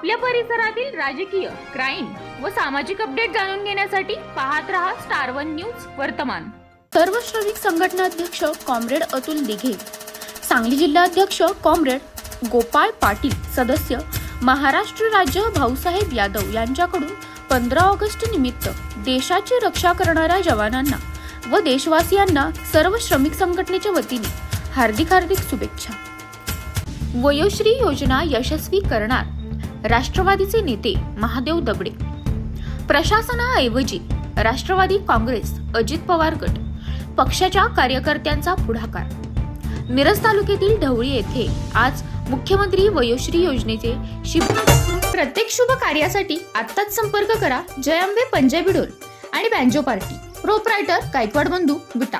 आपल्या परिसरातील राजकीय क्राईम व सामाजिक अपडेट जाणून घेण्यासाठी पाहत रहा स्टार वन न्यूज वर्तमान. सर्व श्रमिक संघटनाध्यक्ष कॉम्रेड अतुल दिघे सांगली जिल्हाध्यक्ष कॉम्रेड गोपाळ पाटील सदस्य महाराष्ट्र राज्य भाऊसाहेब यादव यांच्याकडून पंधरा ऑगस्ट निमित्त देशाची रक्षा करणाऱ्या जवानांना व देशवासियांना सर्व श्रमिक संघटनेच्या वतीने हार्दिक हार्दिक शुभेच्छा. वयोश्री योजना यशस्वी करणार राष्ट्रवादीचे नेते महादेव दबडे प्रशासनाऐवजी राष्ट्रवादी काँग्रेस अजित पवार गट पक्षाच्या कार्यकर्त्यांचा पुढाकार. मिरज तालुक्यातील ढवळी येथे आज मुख्यमंत्री वयोश्री योजनेचे शिबिर प्रत्येक शुभ कार्यासाठी आत्ताच संपर्क करा जयांबे पंजाबी ढोल आणि बँजो पार्टी. प्रोपरायटर गायकवाड बंधू विटा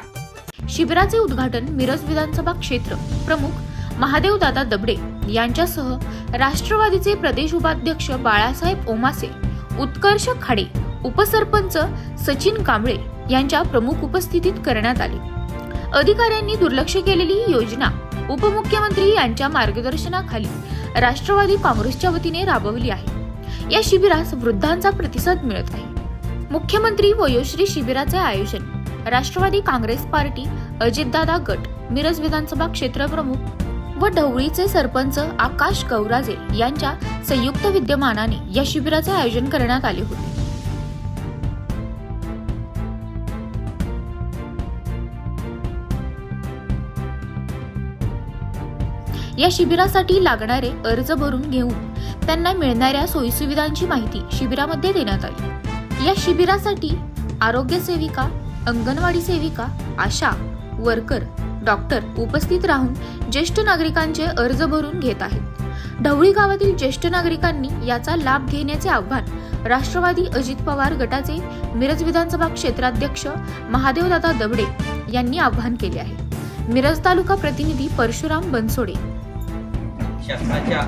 शिबिराचे उद्घाटन मिरज विधानसभा क्षेत्र प्रमुख महादेव दादा दबडे यांच्यासह राष्ट्रवादीचे प्रदेश उपाध्यक्ष बाळासाहेब ओमासे उत्कर्ष खाडे उपसरपंच सचिन कांबळे यांच्या प्रमुख उपस्थितीत करण्यात आले. अधिकाऱ्यांनी दुर्लक्ष केलेली ही योजना उपमुख्यमंत्री यांच्या मार्गदर्शनाखाली राष्ट्रवादी काँग्रेसच्या वतीने राबवली आहे. या शिबिरास वृद्धांचा प्रतिसाद मिळत आहे. मुख्यमंत्री वयोश्री शिबिराचे आयोजन राष्ट्रवादी काँग्रेस पार्टी अजितदादा गट मिरज विधानसभा क्षेत्रप्रमुख व ढवळीचे सरपंच आकाश गौराजे यांच्या संयुक्त विद्यमानाने या शिबिराचे आयोजन करण्यात आले होते. या शिबिरासाठी लागणारे अर्ज भरून घेऊन त्यांना मिळणाऱ्या सोयीसुविधांची माहिती शिबिरामध्ये देण्यात आली. या शिबिरासाठी आरोग्य सेविका अंगणवाडी सेविका आशा वर्कर डॉक्टर उपस्थित राहून ज्येष्ठ नागरिकांचे अर्ज भरून घेत आहेत. ढवळी गावातील ज्येष्ठ नागरिकांनी याचा लाभ घेण्याचे आव्हान राष्ट्रवादी अजित पवार गटाचे मिरज विधानसभा क्षेत्राध्यक्ष महादेवदादा दबडे यांनी आव्हान केले आहे. मिरज तालुका प्रतिनिधी परशुराम बनसोडे. शासनाच्या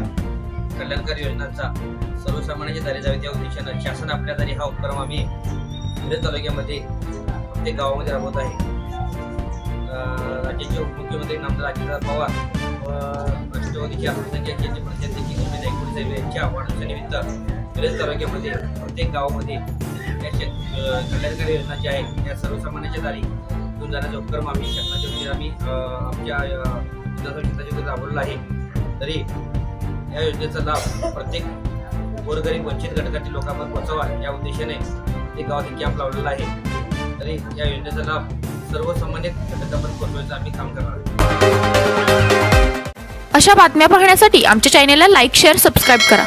कल्याणकारी योजनांचा सर्वसामान्यांच्या दारी जावे त्या उद्देशानं शासन आपल्या दारी हा उपक्रम आम्ही मिरज तालुक्यामध्ये प्रत्येक गावामध्ये राबवत आहे. राज्याचे उपमुख्यमंत्री नामदार अजितदार पवार व राष्ट्रवादीचे संघटनेचे केंद्रीय प्रदेशाध्यक्ष गोविंद एकूण साहेब यांच्या आव्हानाच्या निमित्त मिरज तालुक्यामध्ये प्रत्येक गावामध्ये या शेत कल्याणकारी योजना ज्या आहेत त्या सर्वसामान्यांच्या दारी घेऊन जाण्याचा उपक्रम आम्ही शासनाच्या वतीने आम्ही आमच्या विधानसभा क्षेत्राच्या वतीने राबवलेला आहे. तरी या योजनेचा लाभ प्रत्येक गोरगरीब वंचित घटकातील लोकांपर्यंत पोहोचावा या उद्देशाने प्रत्येक गावात कॅम्प लावलेला आहे. तरी या योजनेचा लाभ सर्वसामान्य घटकापर्यंत पोहोचवायचं आम्ही काम करणार अशा बातम्या पाहण्यासाठी आमच्या चॅनेलला लाईक शेअर सबस्क्राईब करा.